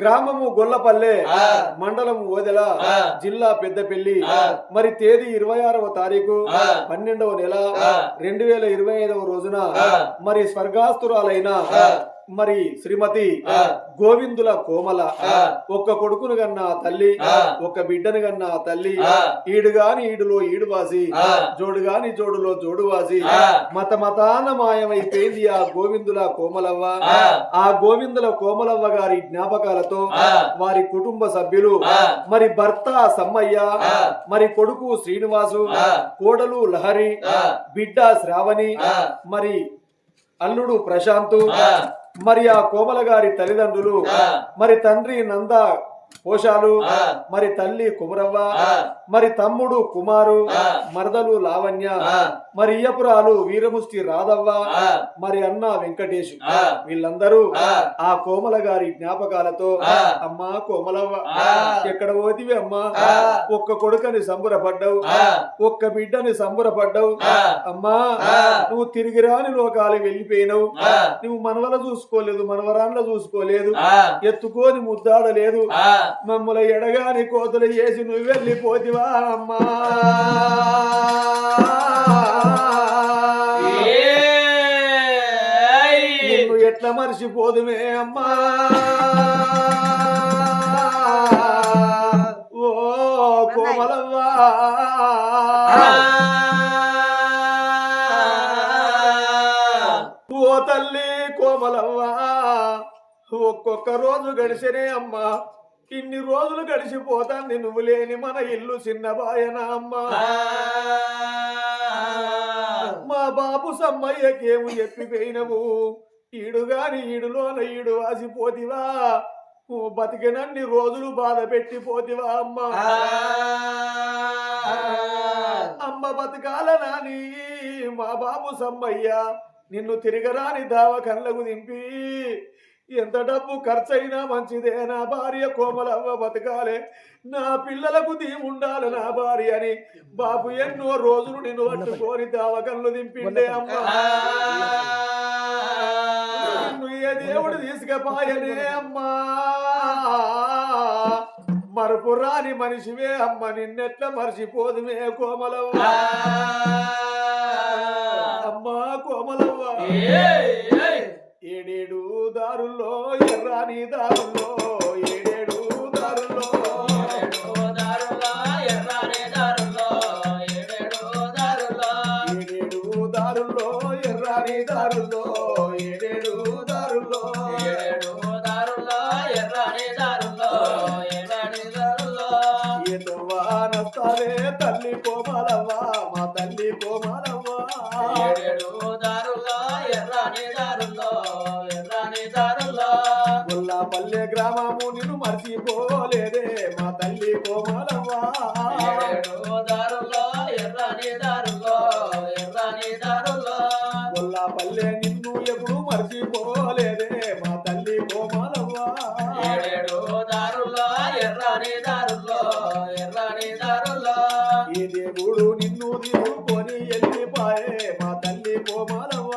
గ్రామము గొల్లపల్లె. మండలం ఓదెల. జిల్లా పెద్దపల్లి. మరి తేదీ ఇరవై ఆరవ తారీఖు. పన్నెండవ నెల. రెండు వేల ఇరవై ఐదవ రోజున. మరి స్వర్గాస్తురాలైన. మరి శ్రీమతి. గోవిందుల కోమల. ఒక్క కొడుకును గన్న ఆ తల్లి. ఒక్క బిడ్డను గన్న తల్లి. ఈడు గాని ఈడులో ఈడు వాసి ఆ. జోడు గాని జోడులో జోడు వాసి ఆ. మత మతాన మాయమైపోయింది ఆ గోవిందుల కోమలవ్వ ఆ. గోవిందుల కోమలవ్వ గారి జ్ఞాపకాలతో. వారి కుటుంబ సభ్యులు. మరి భర్త సమ్మయ్య. మరి కొడుకు శ్రీనివాసు. కోడలు లహరి. బిడ్డ శ్రావణి. మరి అల్లుడు ప్రశాంతు. మరి ఆ కోమల గారి తల్లిదండ్రులు ఆ. మరి తండ్రి నంద పోషాలు. మరి తల్లి కుమరవ్వ. మరి తమ్ముడు కుమారు. మరదలు లావణ్య. మరి ఇయ్యపురాలు వీరముష్టి రాధవ్వ. మరి అన్న వెంకటేష్. వీళ్ళందరూ ఆ. కోమల గారి జ్ఞాపకాలతో. అమ్మా కోమలవ్వ. ఎక్కడ పోతివి అమ్మా. ఒక్క కొడుకని సంబరపడ్డావు. ఒక్క బిడ్డని సంబరపడ్డావు. అమ్మా. నువ్వు తిరిగి రాని లోకాలు వెళ్ళిపోయినావు. నువ్వు మనవల చూసుకోలేదు మనవరాన్ల చూసుకోలేదు. ఎత్తుకొని ముద్దాడలేదు ఆ. మమ్మల్ని ఎడగాని కోతలు చేసి నువ్వు వెళ్ళిపోతివా అమ్మా ఏయ్. ఎట్లా మర్చిపోదుమే అమ్మా ఓ కోమలవ్వా ఓ తల్లి కోమలవ్వా ఒక్కొక్క రోజు గడిచినే అమ్మా ఇన్ని రోజులు గడిచిపోతాంది నువ్వు లేని మన ఇల్లు చిన్నబాయన అమ్మా. మా బాబు సమ్మయ్యకేము చెప్పిపోయినవు ఈడు గాని ఈడులోన ఈడు వాసిపోతివా బతికినన్ని రోజులు బాధ పెట్టిపోతివా అమ్మా. అమ్మ బతకాల నాని మా బాబు సమ్మయ్య నిన్ను తిరగరాని దావ కళ్ళకు దింపి ఎంత డబ్బు ఖర్చయినా మంచిదే నా భార్య కోమలవ్వ బతకాలే. నా పిల్లలకు దీముండాలి నా భార్య అని బాబు ఎన్నో రోజులు నిన్ను పట్టుకొని దావ కళ్ళు దింపిండే అమ్మ. ఏ దేవుడు తీసుకపోయనే అమ్మా. మరపు రాని మనిషివే అమ్మ నిన్నెట్లా మర్చిపోదుమే కోమలవ్వ. అమ్మా కోమలవ్వ. ఏడేడు దారుల్లో ఎర్రాని దారుల్లో ఏడేడు దారుల్లో. ఏడేడు దారుల్లో ఎర్రాని దారుల్లో ఏడేడు దారుల్లో. ఏదో వానస్తాలే తల్లి కోమలవ్వ మా తల్లి కోమలవ్వ ఈ దేవుడు నిన్ను తీసుకొని వెళ్ళిపోయే మా తల్లి కోమలవ్వ.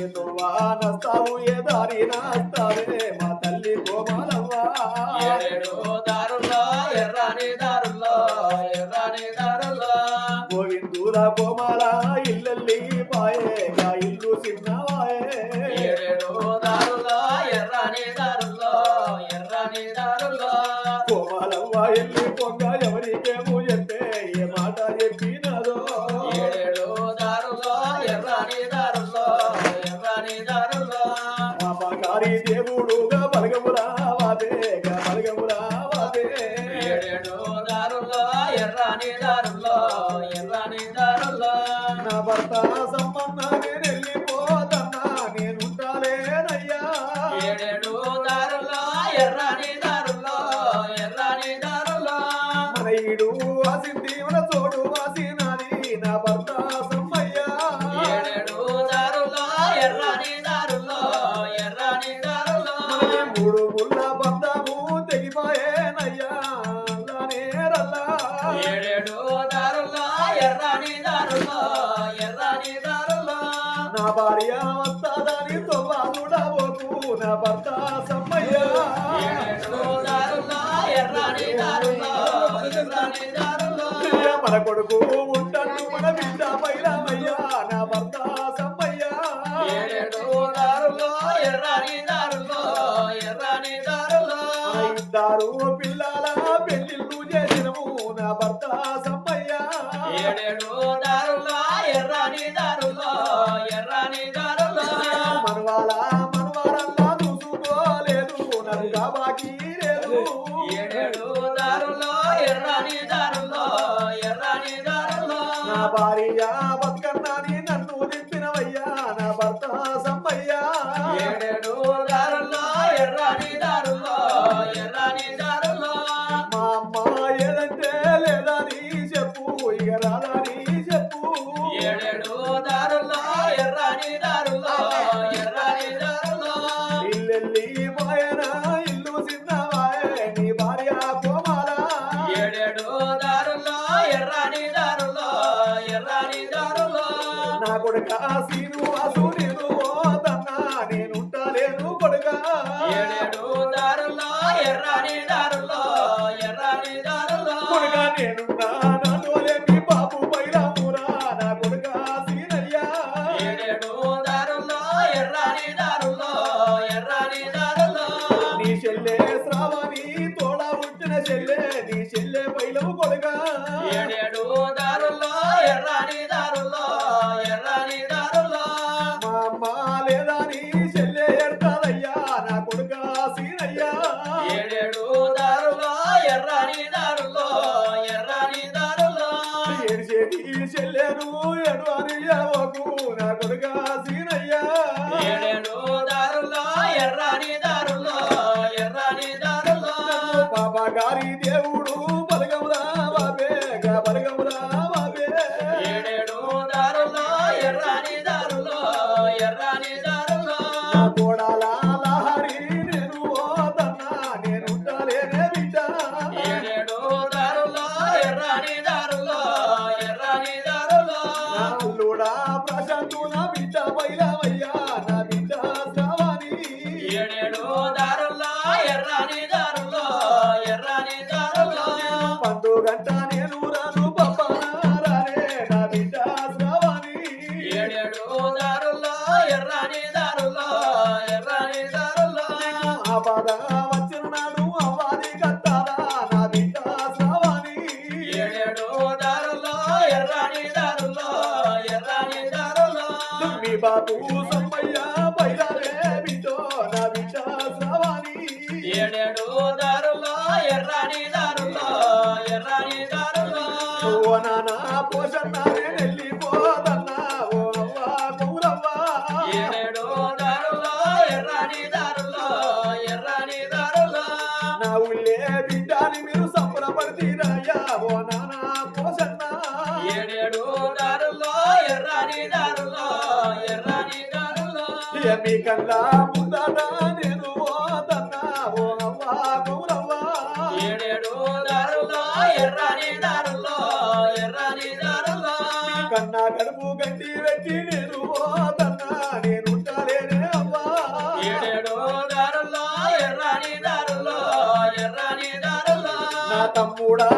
ఏదో వానస్తావు ఏ దారి నాస్తావే మా తల్లి కోమలవ్వ. గోవిందుల కోమల ఇల్లల్లి పాయే ఇల్లు చిన్నవాయే నా భర్త సంబంధాన్ని భార్య వస్తాదని తొవ్వాదుడవోకు నా భర్త సమ్మయ్య. మన కొడుకు ఉంటాడు మన బిడ్డ పైలమయ్య. నా భర్త సమ్మయ్య. ఎర్రని దారుల్లో ఎర్రని దారుల్లో మన ఇద్దరు పిల్లల కొడుక శ్రీనివాసు గారి దేవుడు బలగమురా బాబే బలగమురా బాబే. ఏడేడు దారుల్లో ఎర్రని దారుల్లో ఎర్రని దారుల్లో. నా కోడాల లహరి నేను పోతన్నా నేనుంటలేనే బిడ్డ. ఏడేడు దారుల్లో ఎర్రని దారుల్లో ఎర్రని దారుల్లో. నా అల్లుడా బిడ్డ పైలవయ్యా నా బిడ్డ శ్రావణి. ఏడేడు దారుల్లో మీ బాబు సమ్మయ్య పైరాలే బిడ్డో నా బిడ్డ శ్రావణి. ఏడేడు దారుల్లో ఎర్రని దారుల్లో ఎర్రని దారుల్లో. ఓ నాన్న పోషన్నానే వెళ్ళిపోదన్నా. ఓ అవ్వ కౌరవ్వ ఏడేడు దారుల్లో ఎర్రని దారుల్లో ఎర్రని దారుల్లో. నా ఊళ్ళే బిడ్డని మీరు సంబరపడితీరయ్యా. ఓ నాన్న పోషన్న. ఏడేడు దారుల్లో ఎర్రని దారుల్లో మీ కల్లా ముందట నేను పోదన్నా ఓ అవ్వ కౌరవ్వ ఏడేడు దారుల్లో ఎర్రని దారుల్లో ఎర్రని దారుల్లో. కన్నా కడుపు గడ్డి పెట్టి నేను పోదన్నా నేనుంటలేనే అవ్వా. ఏడేడు దారుల్లో ఎర్రని దారుల్లో ఎర్రని దారుల్లో. నా తమ్ముడా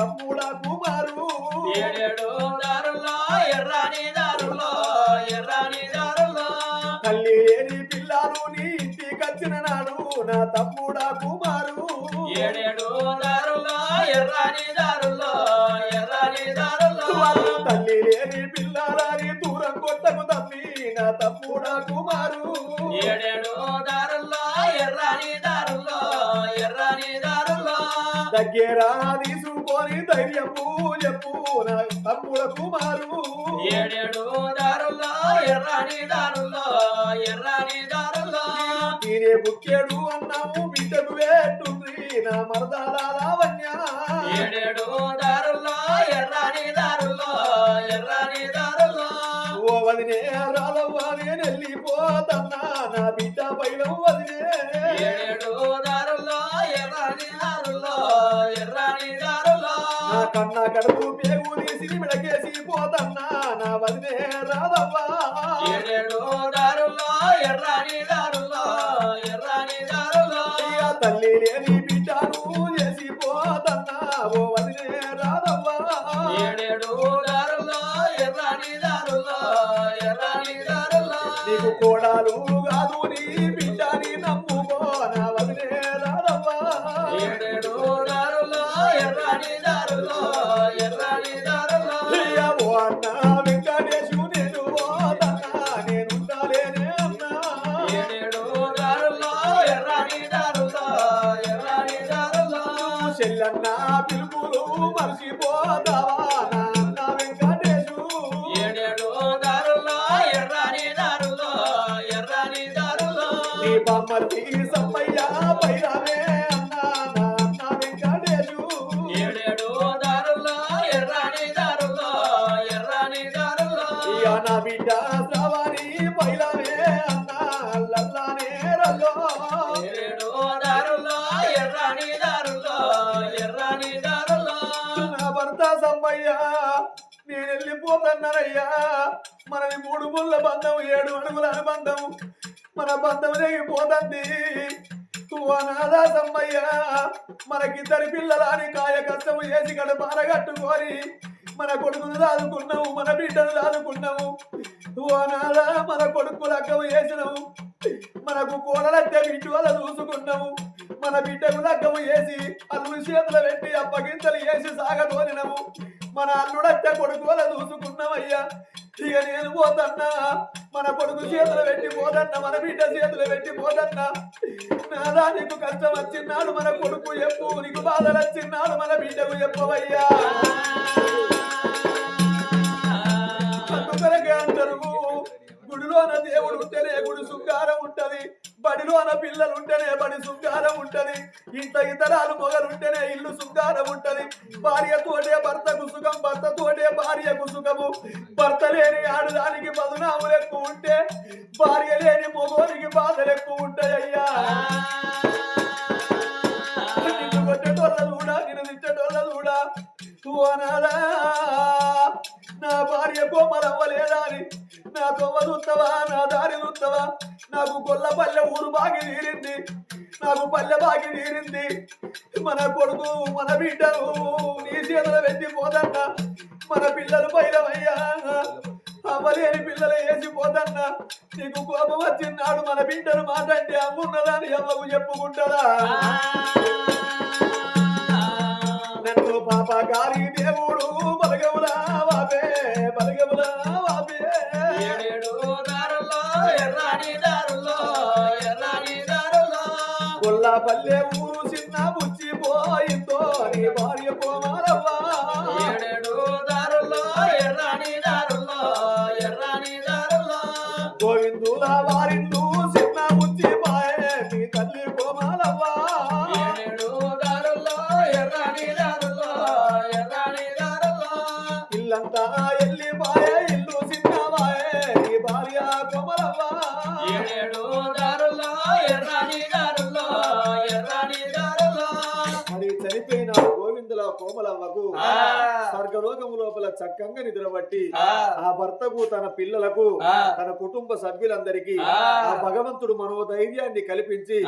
తమ్ముడా కుమారు ఏడేడు దారుల్లో ఎర్రని దారుల్లో ఎర్రని దారుల్లో. తల్లి లేని పిల్లారు నీ ఇంటికి వచ్చిన నాడు నా తమ్ముడా కుమారు ఏడేడు దారుల్లో ఎర్రని దారుల్లో ఎర్రని దారుల్లో. తల్లి లేని పిల్లారాని దూరం కొట్టకు తమ్మి నా తమ్ముడా కుమారు ఏడేడు దారుల్లో ఎర్రని దారుల్లో ఎర్రని దారుల్లో. దగ్గర తీసుకొని ధైర్యము చెప్పు నా తమ్ముడ కుమారు. ఏడేడు దారుల్లో ఎర్రని దారుల్లో ఎర్రని దారుల్లో. నేనే బుక్కేడు అన్నాము బిడ్డకు వేటుంది నా మరదాల లావణ్య. ఏడేడు దారుల్లో ఎర్రని దారుల్లో ఎర్రని దారుల్లో. ఓ వదినే రాలవ్వ నేను వెళ్ళిపోతన్నా నా బిడ్డ పైలం కన్నా కడుపు పేగు తీసి మిడకేసి పోతన్నా. నా వదిలే రాదవ్వా. ఏడేడు దారుల్లో ఎర్రని దారుల్లో ఎర్రని దారుల్లో. అయ్యా తల్లి లేని బిడ్డను చేసి పోతన్నా. ఓ వదిలే రాదవ్వా. ఏడేడు దారుల్లో ఎర్రని దారుల్లో ఎర్రని దారుల్లో. నీకు కోడాలు కాదు నీ అన్న వెంకటేశు నేను పోతన్నా నేనుండాలేనే అన్నా. ఏడేడు దారుల్లో ఎర్రని దారుల్లో ఎర్రని చెల్లన్న పిలుపులు మర్చిపోతావా? అన్నారయ్యా. మనది మూడు ముళ్ళ బంధం ఏడు అడుగుల అనుబంధం. మన బంధం లేకపోతుంది నాదా మనకిద్దరి పిల్లలాని కాయ కష్టము చేసి గడ బారగట్టుకొని మన కొడుకును దాదుకున్నావు మన బిడ్డను దాదుకున్నావు. నువ్వు నాదా మన కొడుకు లగ్గము చేసినావు. మనకు కోడలత్తే బిడ్డు అలా చూసుకున్నాము మన బిడ్డకు లగ్గము చేసి అల్లు చేతులు పెట్టి అప్పగింతలు చేసి సాగతోలినము మన అల్లుడత్తే కొడుకు వల్ల చూసుకున్నామయ్యా ఇక నేను పోతన్నా. మన కొడుకు చేతులు పెట్టి పోతన్నా మన బిడ్డ చేతులు పెట్టి పోతన్నా. నాదా నీకు కష్టం వచ్చిన్నాడు మన కొడుకు చెప్పు నీకు బాధలు వచ్చిన్నాడు మన బిడ్డకు చెప్పవయ్యా అందుకొరకే అంటారు గుడిలోన దేవుడు ఉంటేనే గుడి శృంగారం ఉంటది. బడిలో అన్న పిల్లలు ఉంటేనే బడి శృంగారం ఉంటది. ఇంత ఇతరాలు మొగలుంటేనే ఇల్లు శృంగారం ఉంటది. భార్య తోటే భర్తకు సుఖం భర్త తోటే భార్యకు సుఖము. భర్త లేని ఆడదానికి బదునాములు ఎక్కువ ఉంటే భార్య లేని మొగోనికి బాధలు ఎక్కువ ఉంటాయి బాగి తీరింది నాకు పల్లె బాగి తీరింది మన కొడుకు మన బిడ్డలు నీ చేతులు పెట్టి పోదన్న. మన పిల్లలు పైలమయ్యా అవ్వలేని పిల్లలు వేసిపోదన్నా నీకు కోపం వచ్చిన్నాడు మన బిడ్డను మాటంటే అమ్మున్నదని అమ్మకు చెప్పుకుంటారా నన్ను పాప గారి దేవుడు బలగములా పల్లె ఊరు చిన్న బుచ్చిపోయిందో నీ భార్య కోమారవ్వా ఏడేడు దారుల్లో ఎర్రని దారుల్లో ఎర్రని దారుల్లో. గోవిందుల వారిల్లు చిన్న బుచ్చిపోయే నీ తల్లి కోమాలవ్వా ఏడేడు దారుల్లో ఎర్రని దారుల్లో ఎర్రని దారుల్లో. ఇల్లంతా ఎల్లిపాయే ఇల్లు చిన్నవాయే నీ భార్య కోమలవ్వా ఏడేడు దారుల్లో ఎర్రని దారుల్లో లోపల చక్కగా నిద్రబట్టి ఆ. భర్తకు తన పిల్లలకు. తన కుటుంబ సభ్యులందరికీ ఆ. భగవంతుడు మనోధైర్యాన్ని కల్పించి.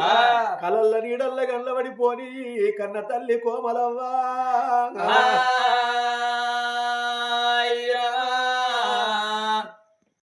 కలల్ల నీడల్ల గల్లబడిపోని కన్న తల్లి కోమలవ్వా